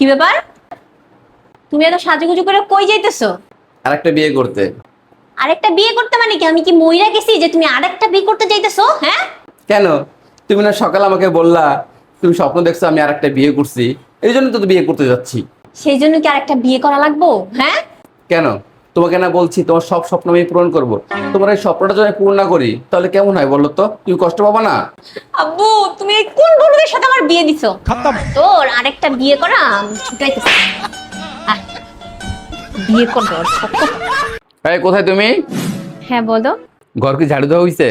কি ব্যাপার? তুমি এত সাজুগুজু করে কই যাইতেছো? আরেকটা বিয়ে করতে। আরেকটা বিয়ে করতে মানে কি? আমি কি মইরা গেছি যে তুমি আরেকটা বিয়ে করতে যাইতেছো? হ্যাঁ? কেন? তুমি না সকাল আমাকে বললা তুমি স্বপ্ন দেখছ আমি আরেকটা বিয়ে করছি। এই জন্য তো বিয়ে করতে যাচ্ছি। সেই জন্য কি আরেকটা বিয়ে করা লাগবো? হ্যাঁ? কেন? তোমাকে না বলছি তোমার সব স্বপ্ন আমি পূরণ করব। তোমার এই স্বপ্নটা যদি পূরণ না করি তাহলে কেমন হয় বলো তো? তুমি কষ্ট পাবা না? আব্বু তুমি এই কোন বন্ধুদের সাথে আমার বিয়ে দিছো? তোর আরেকটা বিয়ে করা ছুটাইতেছি। বিয়ে করব ওর সাথে। এই কোথায় তুমি? হ্যাঁ বলো। ঘর কি ঝাড়ু দেওয়া হয়েছে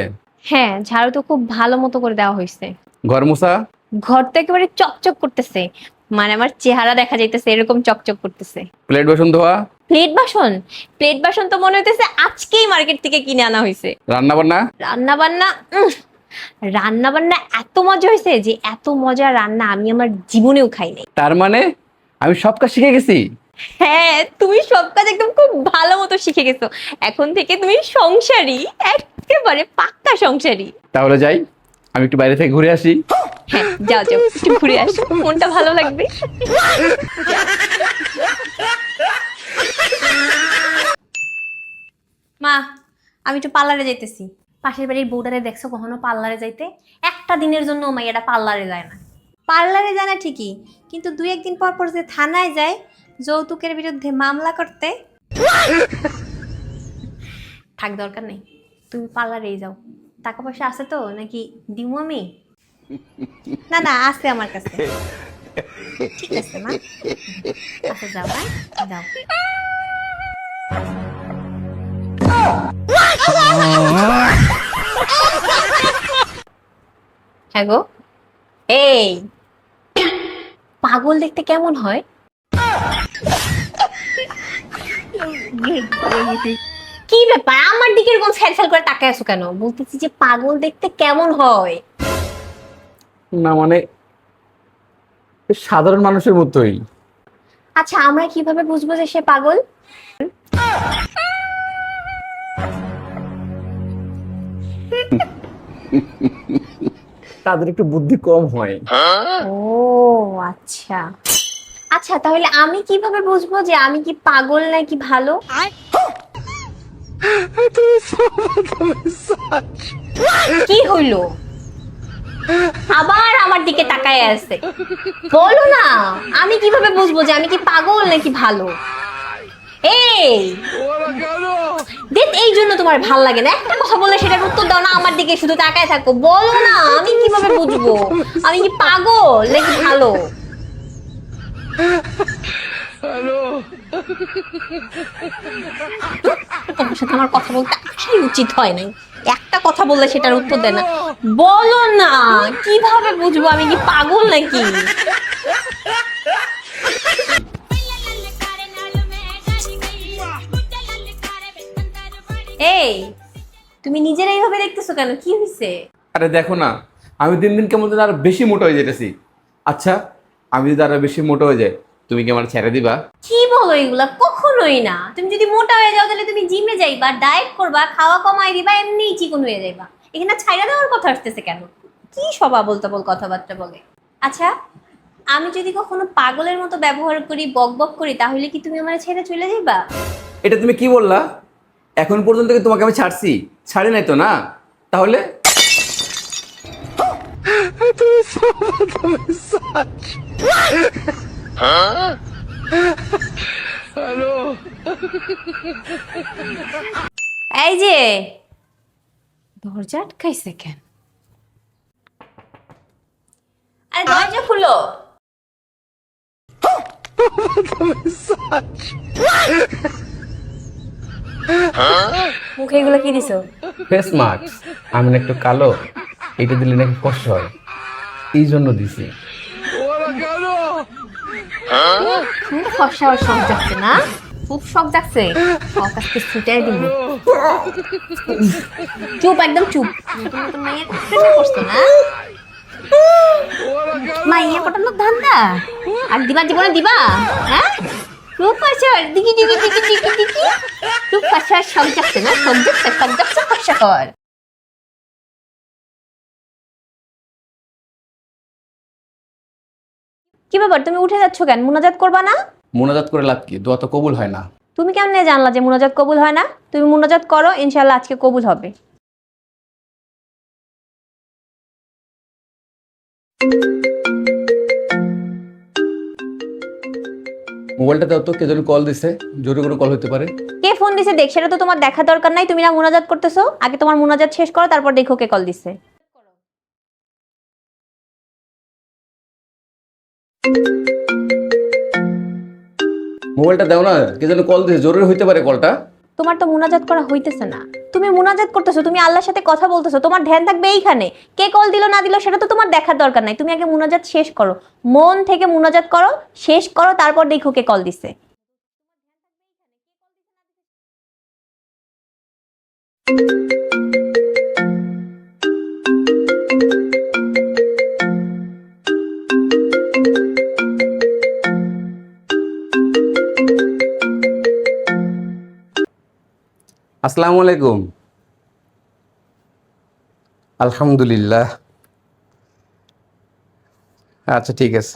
হ্যাঁ ঝাড়ু তো খুব ভালো মতো করে দেওয়া হয়েছে ঘর মুছা? ঘর তো একেবারে চকচক করতেছে। মানে আমার চেহারা দেখা যাইতেছে এরকম চকচক করতেছে। প্লেট বাসন ধোয়া? প্লেট বাসন? প্লেট বাসন তো মনে হইতেছে আজকেই মার্কেট থেকে কিনে আনা হয়েছে রান্না বান্না রান্না বান্না রান্না বান্না এত মজা হয়েছে যে এত মজা রান্না আমি আমার জীবনেও খাই নাই। তার মানে আমি সব কাজ শিখে গেছি? হ্যাঁ তুমি সব কাজ একদম খুব ভালো মতো শিখে গেছো। এখন থেকে তুমি সংসারী একেবারে পাক্কা সংসারী। তাহলে যাই আমি একটু বাইরে থেকে ঘুরে আসি। হ্যাঁ যাও যাও একটু ঘুরে আসো মনটা ভালো লাগবে। মা, আমি একটু পার্লারে যাইতেছি। পাশের বাড়ির বউটারে দেখছ কখনো পার্লারে যাইতে? একটা দিনের জন্য মাইয়াটা পার্লারে যায় না। পার্লারে যায় না ঠিকই, কিন্তু দুই একদিন পর পর যে থানায় যায়, যৌতুকের বিরুদ্ধে মামলা করতে, থাক, দরকার নেই। তুমি পার্লারেই যাও। টাকা পয়সা আছে তো, নাকি দিমু আমি? না না, আছে আমার কাছে। ঠিক আছে, মা। আচ্ছা যাও হ্যাঁ? যাও। হ্যাঁ গো। এই। পাগল দেখতে কেমন হয়? কি ব্যাপার? আমার দিকে এরকম ফ্যাল ফ্যাল করে তাকায় আছো কেন? বলতেছি যে পাগল দেখতে কেমন হয়? না মানে সাধারণ মানুষের মতোই। আচ্ছা আমরা কীভাবে বুঝব যে সে পাগল? তাদের একটু বুদ্ধি কম হয়। ও আচ্ছা। আচ্ছা তাহলে আমি কীভাবে বুঝব যে আমি কি পাগল নাকি ভালো? কি হইল আবার আমার দিকে তাকায় আছে। বলো না, আমি কীভাবে বুঝব যে আমি কি পাগল নাকি ভালো? এই! জন্য তোমার ভালো লাগে না। একটা কথা সেটার উত্তর দাও না, আমার দিকে শুধু তাকায় থাকো। বলো না, আমি কীভাবে বুঝব? আমি কি পাগল নাকি ভালো? তোমার সাথে আমার কথা বলতে আসাই উচিত হয় নাই। একটা কথা বললে সেটার উত্তর দেয় না। বলো না, কীভাবে বুঝব আমি কি পাগল নাকি? এই তুমি নিজের এইভাবে দেখতেছো কেন? কি হয়েছে আরে দেখো না আমি দিন দিন কেমন যেন আরও বেশি মোটা হয়ে যেতেছি। আচ্ছা আমি যদি আরও বেশি মোটা হয়ে যাই তুমি কি আমার ছেড়ে দিবা? কি বলো এগুলা? কখনোই না। তুমি যদি মোটা হয়ে যাও তাহলে তুমি জিমে যাইবা ডায়েট করবা খাওয়া কমাই দিবা এমনিই চিকন হয়ে যাইবা। এখানে ছাইরা দেওয়ার কথা আসতেছে কেন? কি সব আবল তাবল কথাবার্তা বলে? আচ্ছা আমি যদি কখনো পাগলের মতো ব্যবহার করি বক বক করি তাহলে কি তুমি আমার ছেড়ে চলে যাইবা? এটা তুমি কি বললা? এখন পর্যন্ত কি তোমাকে আমি ছাড়ছি? ছাড়ি নাই তো না? তাহলে? এই যে দরজা আটকাইছে কেন? আরে দরজা খুলো। মুখে এগুলো কি দিছো? ফেস মাস্ক আমি না একটু কালো এটা দিলে নাকি কষ্ট হয়। এই জন্য দিছি। খুব শখ যাচ্ছে না? খুব শখ যাচ্ছে। শখ ছুটাই দিব। চুপ একদম চুপ। মাইয়া করছ না? মাইয়া ধান্দা? আর দিবা জীবনে দিবা হ্যাঁ? খুব দিকি দিকি দিকি দিকি দিকি যাচ্ছে না যাচ্ছে যাচ্ছে কি ব্যাপার তুমি উঠে যাচ্ছ কেন? মুনাজাত করবা না? মোনাজাত করে লাভ কি? দোয়া তো কবুল হয় না। তুমি কেমনে জানলা যে মুনাজাত কবুল হয় না? তুমি মুনাজাত করো ইনশাল্লাহ আজকে কবুল হবে। মোবাইলটা দাও তো কে যেন কল দিছে জোরে করে কল হতে পারে। কে ফোন দিছে দেখ সেটা তো তোমার দেখা দরকার নাই তুমি না মুনাজাত করতেছো। আগে তোমার মোনাজাত শেষ করো তারপর দেখো কে কল দিছে। মোবাইলটা দাও না কে যেন কল দিছে জরুরি হইতে পারে কলটা তোমার তো মোনাজাত করা হইতেছে না। তুমি মোনাজাত করতেছো, তুমি আল্লাহর সাথে কথা বলতেছো, তোমার ধ্যান থাকবে এইখানে। কে কল দিল, না দিল, সেটা তো তোমার দেখার দরকার নাই। তুমি আগে মোনাজাত শেষ করো। মন থেকে মোনাজাত করো, শেষ করো, তারপর দেখো কে কল দিছে। আসসালামু আলাইকুম আলহামদুলিল্লাহ। আচ্ছা ঠিক আছে।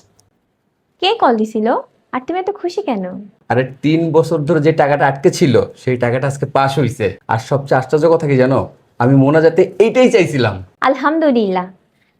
কে কল দিছিল? আর তুমি এত খুশি কেন? আরে তিন বছর ধরে যে টাকাটা আটকে ছিল সেই টাকাটা আজকে পাস হইছে। আর সবচেয়ে আশ্চর্য কথা কি জানো? আমি মোনাজাতে এইটাই চাইছিলাম। আলহামদুলিল্লাহ।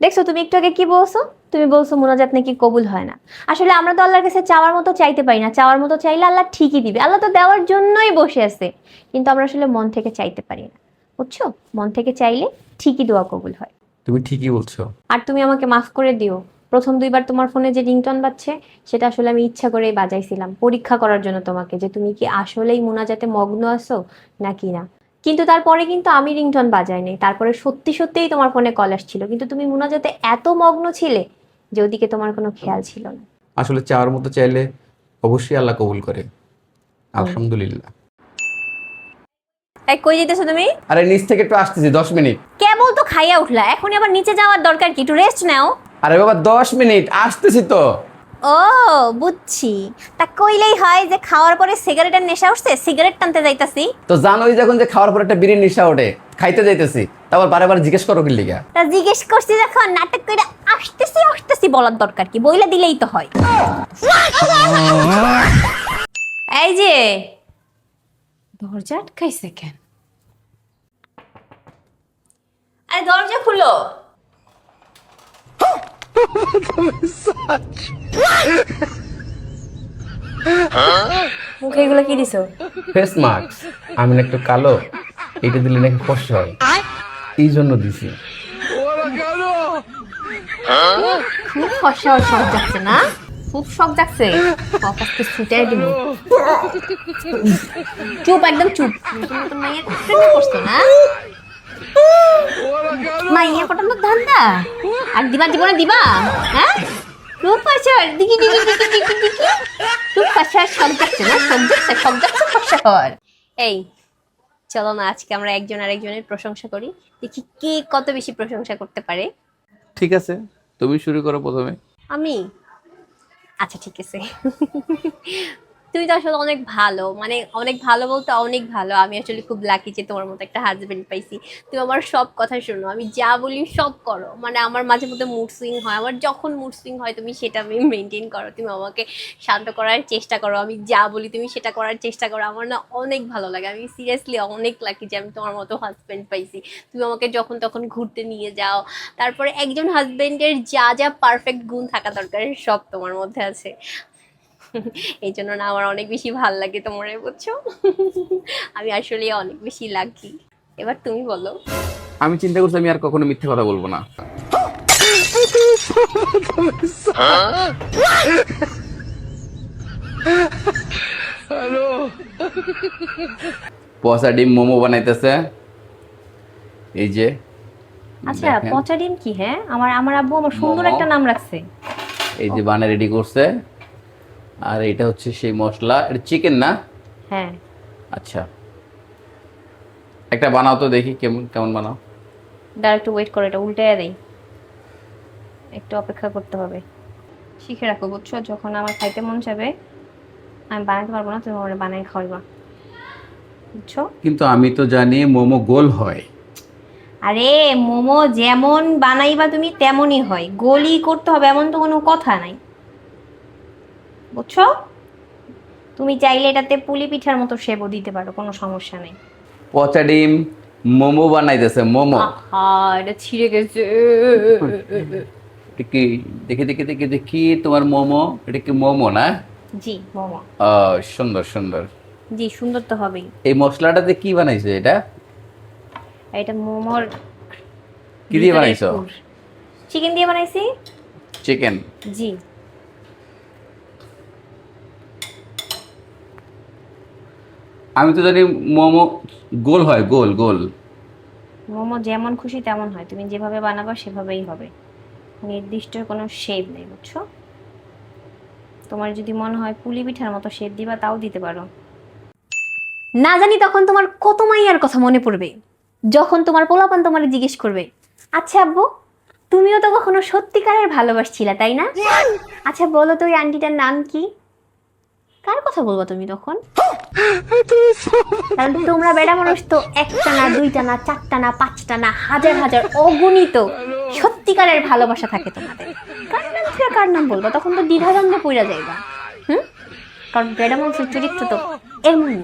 দেখছ তুমি একটু আগে কি বলছো? তুমি বলছো মোনাজাত নাকি কবুল হয় না। আসলে আমরা তো আল্লাহর কাছে চাওয়ার মতো চাইতে পারি না। চাওয়ার মতো চাইলে আল্লাহ ঠিকই দিবে। আল্লাহ তো দেওয়ার জন্যই বসে আছে। কিন্তু আমরা আসলে মন থেকে চাইতে পারি না। বুঝছ? মন থেকে চাইলে ঠিকই দোয়া কবুল হয়। তুমি ঠিকই বলছো। আর তুমি আমাকে মাফ করে দিও। প্রথম দুইবার তোমার ফোনে যে রিংটন বাজছে সেটা আসলে আমি ইচ্ছা করেই বাজাইছিলাম। পরীক্ষা করার জন্য তোমাকে যে তুমি কি আসলেই মোনাজাতে মগ্ন আছো নাকি না। কিন্তু তারপরে কিন্তু আমি রিংটন বাজাই নাই। তারপরে সত্যি সত্যিই তোমার ফোনে কল আসছিল। কিন্তু তুমি মোনাজাতে এত মগ্ন ছিলে যে ওদিকে তোমার কোনো খেয়াল ছিল না। আসলে চাওয়ার মতো চাইলে অবশ্যই আল্লাহ কবুল করে। আলহামদুলিল্লাহ। এই কই যেতেছো তুমি? আরে নিচ থেকে একটু আসতেছি দশ মিনিট। কেবল তো খাইয়া উঠলা এখনই আবার নিচে যাওয়ার দরকার কি? একটু রেস্ট নাও। আরে বাবা দশ মিনিট আসতেছি তো। ও বুঝছি। তা কইলেই হয় যে খাওয়ার পরে সিগারেটের নেশা উঠছে সিগারেট টানতে যাইতাছি। তো জানোই যখন যে খাওয়ার পর একটা বিড়ির নেশা ওঠে খাইতে যাইতেছি তারপর বারে বারে জিজ্ঞেস করো কি লিগা তা জিজ্ঞেস করছি যখন নাটক করে আসতেছি আসতেছি বলার দরকার কি? বইলা দিলেই তো হয়। এই যে দরজা আটকাইছে কেন? আরে দরজা খুলো। মুখে এগুলো কি দিছো? ফেস মাস্ক আমি না একটু কালো এটা দিলে নাকি ফসা হয়। এই জন্য দিছি। খুব ফসা শখ যাচ্ছে না? খুব শখ যাচ্ছে। কপাসকে ছুটাই দিব। চুপ একদম চুপ। নতুন নতুন প্রেমে পড়ছো না? মাইয়া পটানোর ধান্দা আর দিবা জীবনে দিবা হ্যাঁ? ফসার দিকি দিকি দিকি দিকি দিকি ফসার শখ যাচ্ছে না? শখ যাচ্ছে শখ যাচ্ছে হওয়ার এই চলো না আজকে আমরা একজন আরেকজনের প্রশংসা করি। দেখি কে কত বেশি প্রশংসা করতে পারে। ঠিক আছে তুমি শুরু করো প্রথমে। আমি? আচ্ছা ঠিক আছে। তুমি তো আসলে অনেক ভালো। মানে অনেক ভালো বলতে অনেক ভালো। আমি আসলে খুব লাকি যে তোমার মতো একটা হাজব্যান্ড পাইছি। তুমি আমার সব কথা শোনো। আমি যা বলি সব করো। মানে আমার মাঝে মধ্যে মুড সুইং হয়। আমার যখন মুড সুইং হয়, তুমি সেটা আমি মেনটেন করো। তুমি আমাকে শান্ত করার চেষ্টা করো। আমি যা বলি তুমি সেটা করার চেষ্টা করো। আমার না অনেক ভালো লাগে। আমি সিরিয়াসলি অনেক লাকি যে আমি তোমার মতো হাজব্যান্ড পাইছি। তুমি আমাকে যখন তখন ঘুরতে নিয়ে যাও। তারপরে একজন হাজবেন্ডের যা যা পারফেক্ট গুণ থাকা দরকার সব তোমার মধ্যে আছে। এই জন্য না আমার অনেক বেশি ভালো লাগে তোমার বুঝছ? আমি আসলে অনেক বেশি লাকি এবার তুমি বলো। আমি চিন্তা করছি আমি আর কখনো মিথ্যে কথা বলব না। পচা ডিম মোমো বানাইতেছে। এই যে আচ্ছা পচা ডিম কি হ্যাঁ? আমার আমার আব্বু আমার সুন্দর একটা নাম রাখছে। এই যে বানা রেডি করছে। আর এটা হচ্ছে সেই মশলা। এটা চিকেন না? হ্যাঁ। আচ্ছা। একটা বানাও তো দেখি কেমন কেমন বানাও। দাঁড়া একটু ওয়েট করো এটা উল্টে দেই। একটু অপেক্ষা করতে হবে। শিখে রাখো বুঝছ? যখন আমার খাইতে মন চাবে আমি বানাতে পারব না তুমি আমার বানাই খাওয়াইবা। বুঝছ? কিন্তু আমি তো জানি মোমো গোল হয়। আরে মোমো যেমন বানাইবা তুমি তেমনই হয়। গোলি করতে হবে এমন তো কোনো কথা নাই। বুঝছ? তুমি চাইলে এটাতে পুলি পিঠার মতো শেপও দিতে পারো কোনো সমস্যা নেই। পচা ডিম মোমো বানাইতেছে মোমো। আহা এটা ছিঁড়ে গেছে। এটা কি দেখি দেখি দেখি দেখি তোমার মোমো এটা কি মোমো না? জি মোমো। ও সুন্দর সুন্দর। জি সুন্দর তো হবেই। এই মশলাটাতে কি বানাইছে এটা? এটা মোমোর কি দিয়ে বানাইছো? চিকেন দিয়ে বানাইছি? চিকেন। জি। আমি তো জানি মোমো গোল হয় গোল গোল। মোমো যেমন খুশি তেমন হয় তুমি যেভাবে বানাবা সেভাবেই হবে। নির্দিষ্ট কোনো শেপ নেই বুঝছ? তোমার যদি মনে হয় পুলি পিঠার মতো শেপ দিবা তাও দিতে পারো। না জানি তখন তোমার কত মাইয়ার কথা মনে পড়বে। যখন তোমার পোলাপান তোমার জিজ্ঞেস করবে আচ্ছা আব্বু তুমিও তো কখনো সত্যিকারের ভালোবাসছিলা তাই না? আচ্ছা বলো তো ওই আন্টিটার নাম কি? কার কথা বলব তুমি তখন? কারণ তোমরা বেড়া মানুষ তো একটা না দুইটা না চারটা না পাঁচটা না হাজার হাজার অগণিত সত্যিকারের ভালোবাসা থাকে তোমাদের। কার নাম থেকে কার নাম বলব? তখন তো দ্বিধাদ্বন্দ্বে পড়া যাইবা। হুম? কারণ বেড়া মানুষের চরিত্র তো এমনি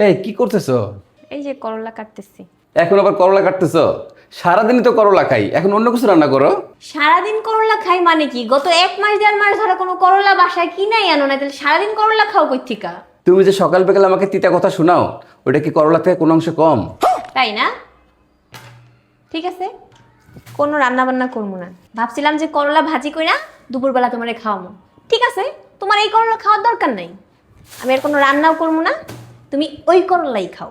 এই কি করতেছো? এই যে করলা কাটতেছি। এখন আবার করলা কাটতেছো? সারাদিনই তো করলা খাই। এখন অন্য কিছু রান্না করো। সারাদিন করলা খাই মানে কি? গত এক মাস দেড় মাস ধরে কোনো করলা বাসায় কি নাই আনো না তাহলে সারাদিন করলা খাও কই থিকা তুমি যে সকাল বিকাল আমাকে তিতা কথা শোনাও ওটা কি করলা থেকে কোনো অংশ কম? তাই না? ঠিক আছে। কোনো রান্না বান্না করব না। ভাবছিলাম যে করলা ভাজি কইরা দুপুরবেলা তোমারে খাওয়াবো। ঠিক আছে তোমার এই করলা খাওয়ার দরকার নাই। আমি আর কোনো রান্নাও করব না। তুমি ওই করলাই খাও।